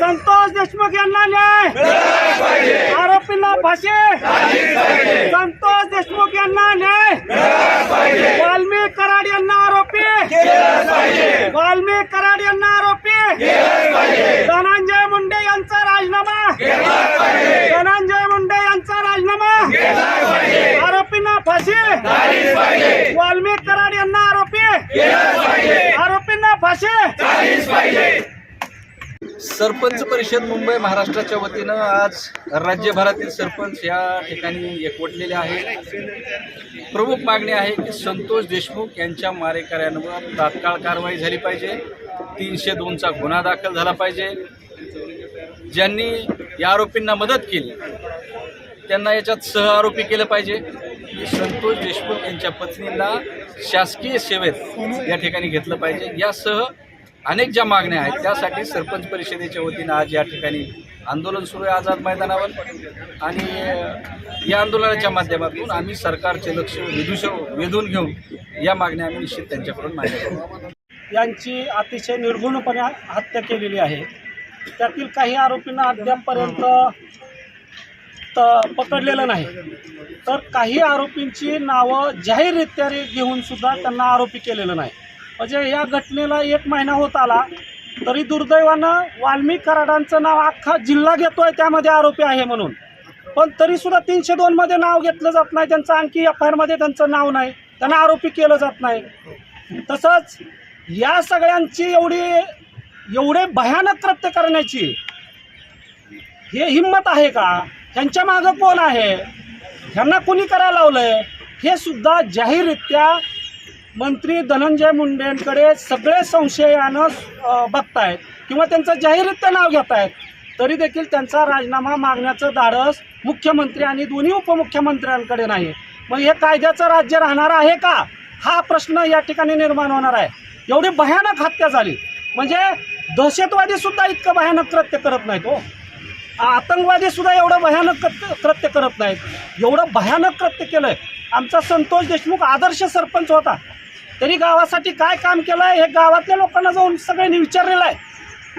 संतोष देशमुख यांना न्याय. आरोपींना फाशी. संतोष देशमुख यांना न्याय. वाल्मिक कराड यांना आरोपी. वाल्मिक कराड यांना आरोपी. धनंजय मुंडे यांचा राजीनामा. धनंजय मुंडे यांचा राजीनामा. आरोपींना फाशी. वाल्मिक कराड यांना आरोपी. आरोपींना फाशी. सरपंच परिषद मुंबई महाराष्ट्राच्या वतीनं आज राज्यभरातील सरपंच या ठिकाणी एकवटलेले आहेत. प्रमुख मागणी आहे की संतोष देशमुख यांच्या मारेकऱ्यांवर तात्काळ कारवाई झाली पाहिजे. तीनशे दोनचा गुन्हा दाखल झाला पाहिजे. ज्यांनी या आरोपींना मदत केली त्यांना याच्यात सह आरोपी केलं पाहिजे. संतोष देशमुख यांच्या पत्नीला शासकीय सेवेत या ठिकाणी घेतलं पाहिजे. यासह अनेक ज्या मागण्या आहेत त्यासाठी सरपंच परिषदेच्या वतीनं आज या ठिकाणी आंदोलन सुरू आहे आझाद मैदानावर. आणि या आंदोलनाच्या माध्यमातून आम्ही सरकारचे लक्ष वेधू वेधून घेऊन या मागण्या आम्ही निश्चित त्यांच्याकडून मान्य करू. यांची अतिशय निर्गुणपणे हत्या केलेली आहे. त्यातील काही आरोपींना अद्यापपर्यंत त- पकडलेलं नाही. तर काही आरोपींची नावं जाहीररित्या रे- घेऊन सुद्धा त्यांना आरोपी केलेलं नाही. म्हणजे या घटनेला एक महिना होत आला तरी दुर्दैवानं वाल्मिक कराडांचं नाव अख्खा जिल्हा घेतोय त्यामध्ये आरोपी आहे म्हणून. पण तरी सुद्धा तीनशे दोनमध्ये नाव घेतलं जात नाही त्यांचं आणखी एफ आय आरमध्ये त्यांचं नाव नाही त्यांना आरोपी केलं जात नाही. तसंच या सगळ्यांची एवढी एवढे भयानक कृत्य करण्याची हे हिंमत आहे का? ह्यांच्या मागं कोण आहे? ह्यांना कुणी करायला लावलंय? हे सुद्धा जाहीररित्या मंत्री धनंजय मुंडेंकडे सगळे संशयानं बघतायत किंवा त्यांचं जाहीररित्या नाव घेत आहेत तरी देखील त्यांचा राजीनामा मागण्याचं धाडस मुख्यमंत्री आणि दोन्ही उपमुख्यमंत्र्यांकडे नाही मग हे कायद्याचं राज्य राहणार आहे का? हा प्रश्न या ठिकाणी निर्माण होणार आहे. एवढी भयानक हत्या झाली. म्हणजे दहशतवादी सुद्धा इतकं भयानक कृत्य करत नाहीत हो. आतंकवादी सुद्धा एवढं भयानक कृत्य कृत्य करत नाहीत. एवढं भयानक कृत्य केलंय. आमचा संतोष देशमुख आदर्श सरपंच होता. त्यांनी गावासाठी काय काम केलंय हे गावातल्या लोकांना जाऊन सगळ्यांनी विचारलेलं आहे.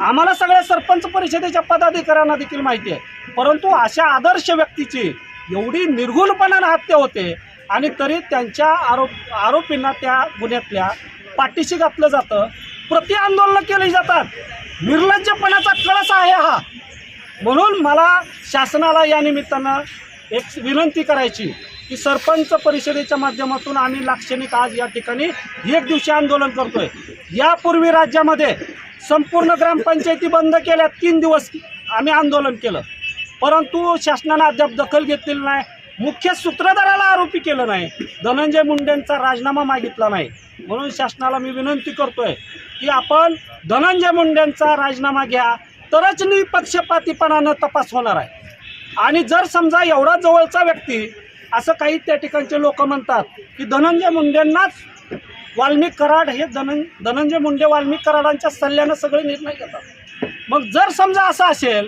आम्हाला सगळ्या सरपंच परिषदेच्या पदाधिकाऱ्यांना देखील माहिती आहे. परंतु अशा आदर्श व्यक्तीची एवढी निर्घुणपणानं हत्या होते आणि तरी त्यांच्या आरोप आरोपींना त्या गुन्ह्यातल्या पाठीशी घातलं जातं. प्रति आंदोलनं केली जातात. निर्लज्जपणाचा कळस आहे हा. म्हणून मला शासनाला या निमित्तानं एक विनंती करायची. की सरपंच परिषदेच्या माध्यमातून आम्ही लाक्षणिक आज या ठिकाणी एक दिवशी आंदोलन करतोय. यापूर्वी राज्यामध्ये संपूर्ण ग्रामपंचायती बंद केल्या तीन दिवस आम्ही आंदोलन केलं. परंतु शासनानं अद्याप दखल घेतलेली नाही. मुख्य सूत्रधाराला आरोपी केलं नाही. धनंजय मुंडेंचा राजीनामा मागितला नाही. म्हणून शासनाला मी विनंती करतोय की आपण धनंजय मुंडेंचा राजीनामा घ्या. तरच निपक्षपातीपणानं तपास होणार आहे. आणि जर समजा एवढा जवळचा व्यक्ती असं काही त्या ठिकाणचे लोक म्हणतात की धनंजय मुंडेंनाच वाल्मिक कराड हे धनं धनंजय मुंडे वाल्मिक कराडांच्या सल्ल्यानं सगळे निर्णय घेतात. मग जर समजा असं असेल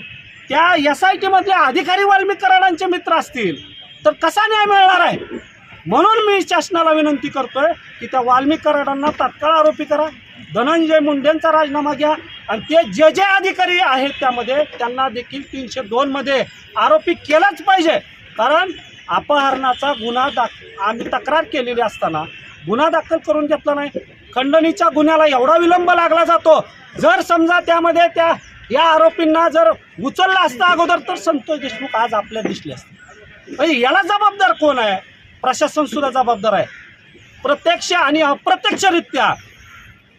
त्या एस आय टीमधले अधिकारी वाल्मिक कराडांचे मित्र असतील तर कसा न्याय मिळणार आहे? म्हणून मी शासनाला विनंती करतोय की त्या वाल्मिक कराडांना तात्काळ आरोपी करा धनंजय मुंडेंचा राजीनामा घ्या आणि ते जे जे अधिकारी आहेत त्यामध्ये त्यांना देखील तीनशे दोनमध्ये आरोपी केलाच पाहिजे. कारण अपहरणाचा गुन्हा दाख आम्ही तक्रार केलेली असताना गुन्हा दाखल करून घेतला नाही. खंडणीच्या गुन्ह्याला एवढा विलंब लागला जातो. जर समजा त्यामध्ये त्या या आरोपींना जर उचलला असता अगोदर तर संतोष देशमुख आज आपल्या दिसले असते. म्हणजे याला जबाबदार कोण आहे? प्रशासन सुद्धा जबाबदार आहे. प्रत्यक्ष आणि अप्रत्यक्षरित्या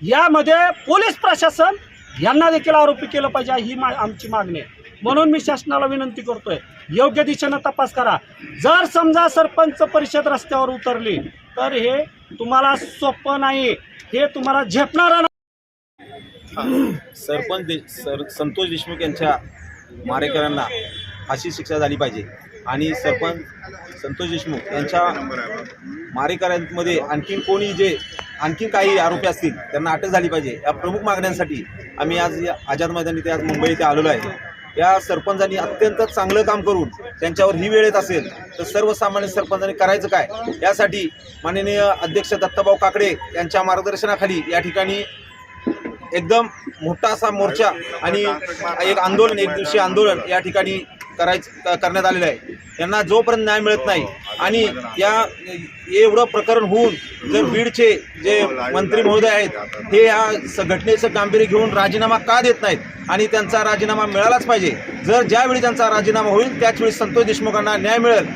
यामध्ये पोलीस प्रशासन यांना देखील आरोपी केलं पाहिजे ही मा आमची मागणी आहे. म्हणून मी शासनाला विनंती करतोय योग्य दिशेनं तपास करा. जर समजा सरपंच परिषद रस्त्यावर उतरली तर हे तुम्हाला सोपं नाही. हे तुम्हाला झेपणार सरपंच सर संतोष देशमुख यांच्या मारेकऱ्यांना फाशी शिक्षा झाली पाहिजे. आणि सरपंच संतोष देशमुख यांच्या मारेकऱ्यांमध्ये आणखीन कोणी जे आणखीन काही आरोपी असतील त्यांना अटक झाली पाहिजे. या प्रमुख मागण्यांसाठी आम्ही आज या आझाद मैदानी ते आज मुंबई इथे आलेलो आहे. या सरपंचांनी अत्यंत चांगलं काम करून त्यांच्यावर ही वेळ येत असेल तर सर्वसामान्य सरपंचांनी करायचं काय? यासाठी माननीय अध्यक्ष दत्ताभाऊ काकडे यांच्या मार्गदर्शनाखाली या ठिकाणी एकदम मोठा असा मोर्चा आणि एक आंदोलन एक दिवशी आंदोलन या ठिकाणी करायचं करण्यात आलेलं आहे. त्यांना जोपर्यंत न्याय मिळत नाही आणि या एवढं प्रकरण होऊन जर बीडचे जे मंत्री महोदय आहेत हे या घटनेचं गांभीर्य घेऊन राजीनामा का देत नाहीत? आणि त्यांचा राजीनामा मिळालाच पाहिजे. जर ज्यावेळी त्यांचा राजीनामा होईल त्याचवेळी संतोष देशमुखांना न्याय मिळेल